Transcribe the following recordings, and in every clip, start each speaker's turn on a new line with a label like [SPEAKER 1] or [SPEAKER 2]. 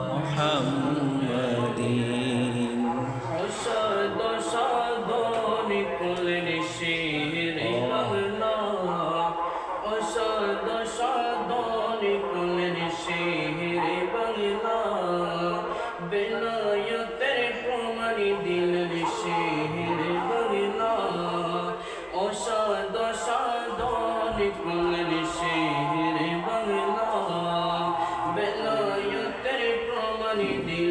[SPEAKER 1] محمد
[SPEAKER 2] أشهد شهد لكل شير أهلا أشهد شهد لكل شير بغلا بلا يترك من دل شير প্রমাণী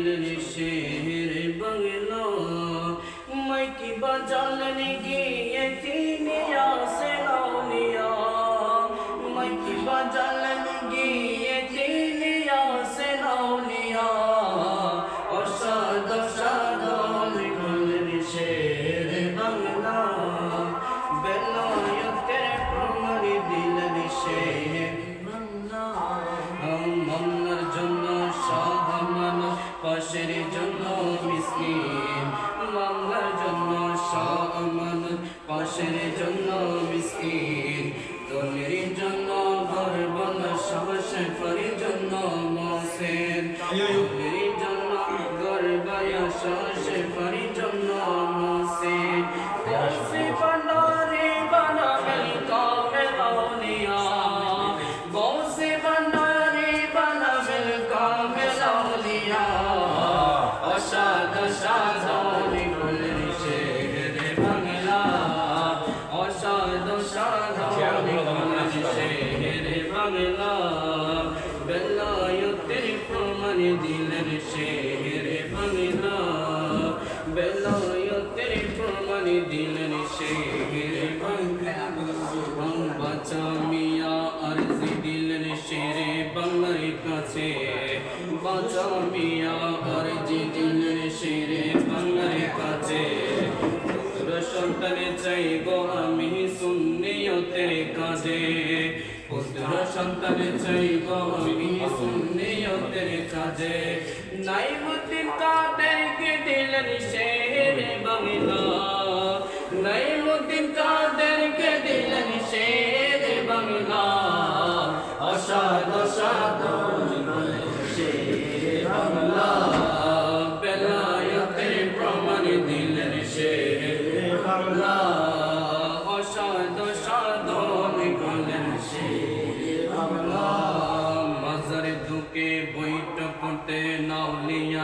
[SPEAKER 2] পাশের জন্য মিসকিন মামলার জন্য সাহামান পাশের জন্য মিসকিন দলের জন্য গর্বন সাহস ফরির জন্য দলের জন্য গর্বায় সাহস জন্য বেলায়তের প্রমাণ দিলেন শের বাংলা বেলায়তের প্রমাণ দিলেন শের বাংলা বাচ্চা মিয়া আরজি দিলেন শেরে বাংলার কাছে বাচ্চা মিয়া আরজি দিলেন শেরে বাংলার কাছে সন্তানে চাই গো আমি সুন্নিয়তের কাজে পুত্র সন্তানে চাই আমি সুন্নিয়তের কাজে। নাইমুদ্দিন কাদেরকে দিলেন শেরে বাংলা।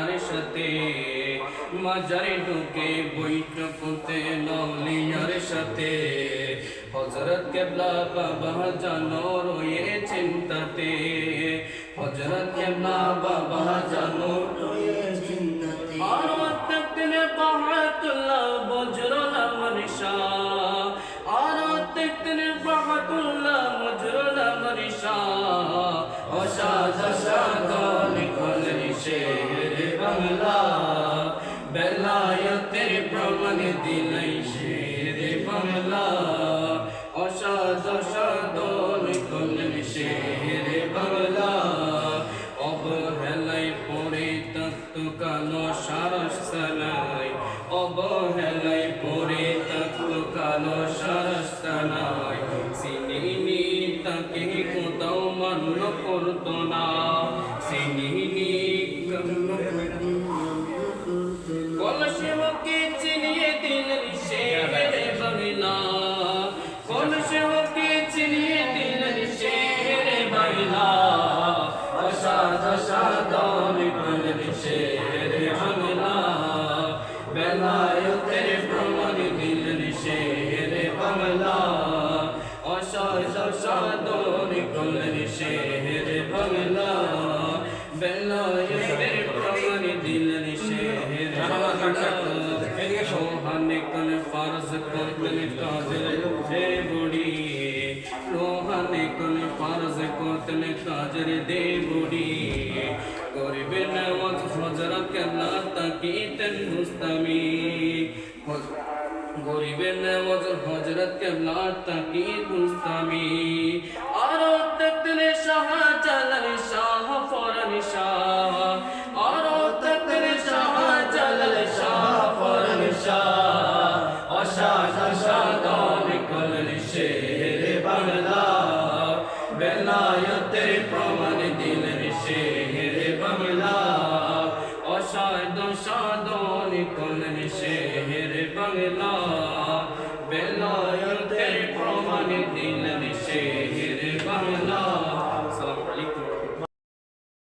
[SPEAKER 2] নাউলিয়ার সাথে মাজারে ঢুকে বইটা করতে নাউলিয়ার সাথে হজরত কেবলা বাবা জানো রয়ে চিন্তাতে হজরত কেবলা বাবা জানো রয়ে চিন্তাতে আর তকনে বাহাতুল্লাহ বজরুল করলেন শের বাংলা। বেলায়তের প্রমাণ দিলাই শের বাংলা। অসাদ সাধন করলেন বাংলা। অবহেলাই পড়ে তত্ত্ব কালো সারস পড়ে তত্ত্ব কালো শের বাংলা বেলায়তের প্রমাণ দিলেন শের সোহানে কোন ফরজ করতেন কাজের দে বুড়ি। লোহানে কোন ফরজ করতেন কাজের দে বুড়ি। নামাজ তাকিতেন মুস্তামি গরিবের নামাজ হজরত কেবলা তাকিত মুস্তামি আর তকদির শাহ জালাল শাহ ফরন শাহ আর তকদির শাহ জালাল শাহ ফরন শাহ অশাস সাদন কলন শের বাংলা বেলায়তের প্রমাণ বাংলা বেলায়তের প্রমাণে দিন